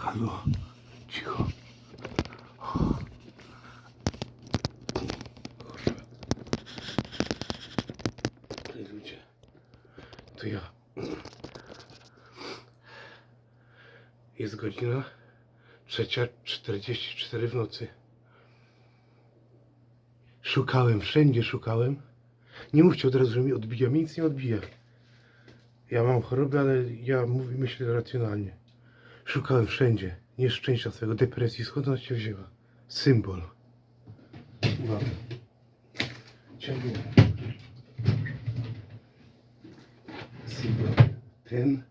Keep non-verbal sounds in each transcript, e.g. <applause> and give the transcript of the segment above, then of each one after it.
Halo, cicho. Ludzie, to ja. Jest godzina trzecia 44 w nocy. Szukałem, wszędzie szukałem. Nie mówcie od razu, że mi odbija. Mi nic nie odbija. Ja mam chorobę, ale ja mówię, myślę racjonalnie. Szukałem wszędzie. Nieszczęścia swojego, depresji. Skąd ona się wzięła? Symbol. Mam. Ciągle. Symbol. Ten,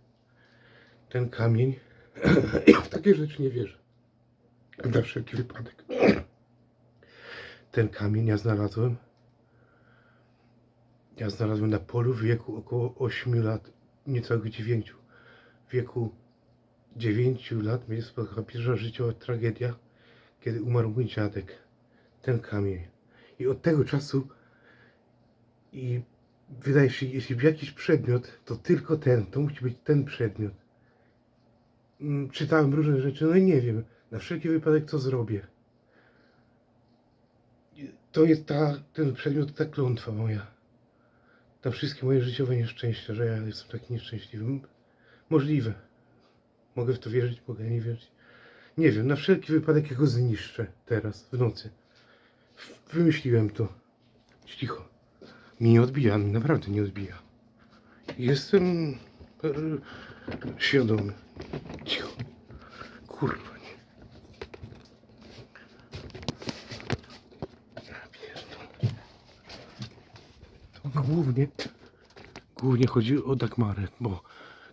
ten kamień. Ja <clears throat> w takie rzeczy nie wierzę. Na wszelki wypadek. Ten kamień ja znalazłem. Ja znalazłem na polu w wieku około 8 lat, niecałych 9. W wieku 9 lat mnie spotkała pierwsza życiowa tragedia, kiedy umarł mój dziadek. Ten kamień. I od tego czasu i wydaje się, jeśli jakiś przedmiot, to tylko ten, to musi być ten przedmiot. Mm, Czytałem różne rzeczy, no i nie wiem, na wszelki wypadek co zrobię. To jest ta, ten przedmiot, ta klątwa moja. Na wszystkie moje życiowe nieszczęścia, że ja jestem taki nieszczęśliwy. Możliwe. Mogę w to wierzyć, mogę nie wierzyć. Nie wiem, na wszelki wypadek ja go zniszczę teraz, w nocy. Wymyśliłem to. Cicho. Mi nie odbija, naprawdę nie odbija. Jestem e, świadomy. Cicho. Kurwa głównie, głównie chodzi o Dagmarę, bo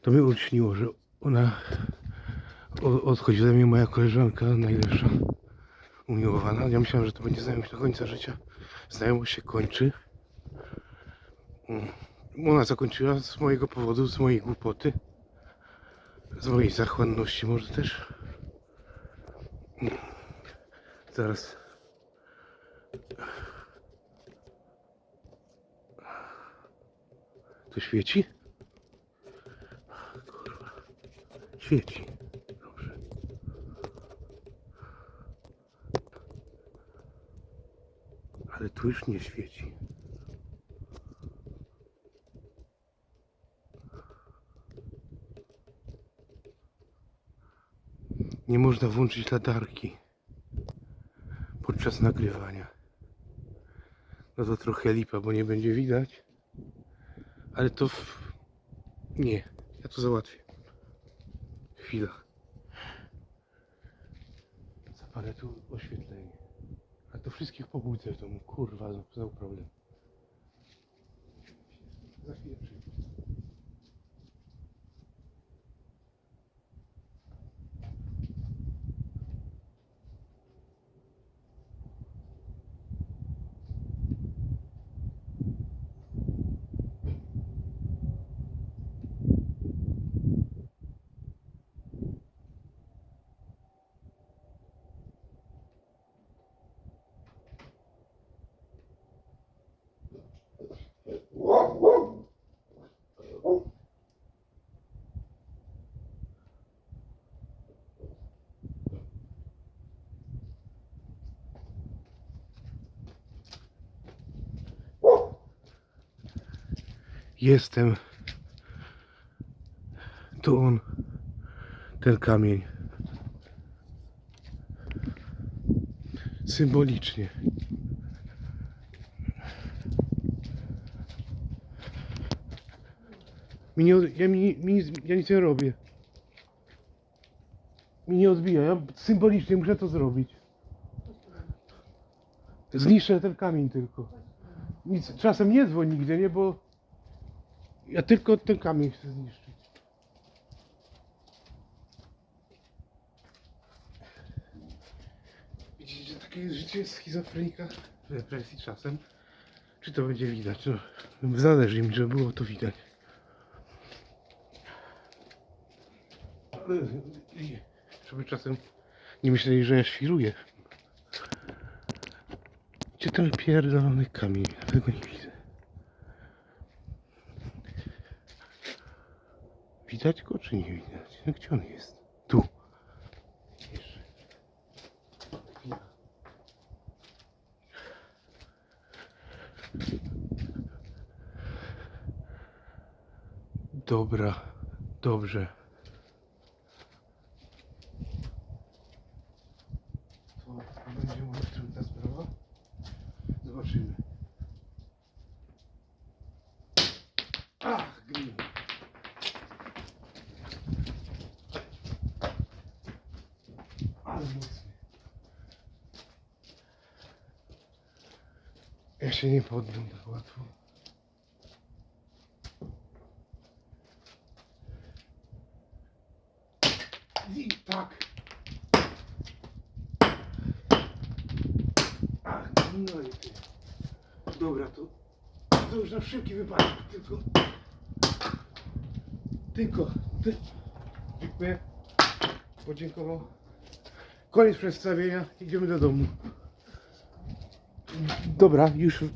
to mi uczniło, że ona o- odchodzi ode mnie moja koleżanka najlepsza, umiłowana. Ja myślałem, że to będzie znajomość do końca życia. Znajomość się kończy. Mm. Ona zakończyła z mojego powodu, z mojej głupoty. Z mojej zachłanności może też. Zaraz. To świeci? Kurwa. Świeci. Dobrze. Ale tu już nie świeci. Nie można włączyć latarki podczas nagrywania. No to trochę lipa, bo nie będzie widać. Ale to w... nie, ja to załatwię. Chwila. Zapalę tu oświetlenie. A to wszystkich pobudzę w domu. Kurwa, no, znowu problem. Za chwilę przyjdę. Jestem. To on. Ten kamień. Symbolicznie. Mi nie, ja, mi, mi, ja nic nie robię. Mi nie odbija. Ja symbolicznie muszę to zrobić. Zniszczę ten kamień tylko. Nic, czasem nie dzwoń nigdzie, nie? Bo ja tylko ten kamień chcę zniszczyć. Widzicie, że takie jest życie schizofrenika w depresji czasem. Czy to będzie widać? No, zależy mi, żeby było to widać. Ale żeby czasem nie myśleli, że ja świruję. Gdzie ten pierdolony kamień? Tego nie widzę. Widać go czy nie widać? No, gdzie on jest? Tu. Dobra, dobrze. Ja się nie poddam tak łatwo. I tak. Ach, no i ty. Dobra, to, to już na wszelki wypadek, tylko... Tylko... Ty... Dziękuję. Podziękował. Koniec przedstawienia, idziemy do domu. Dobra, już y,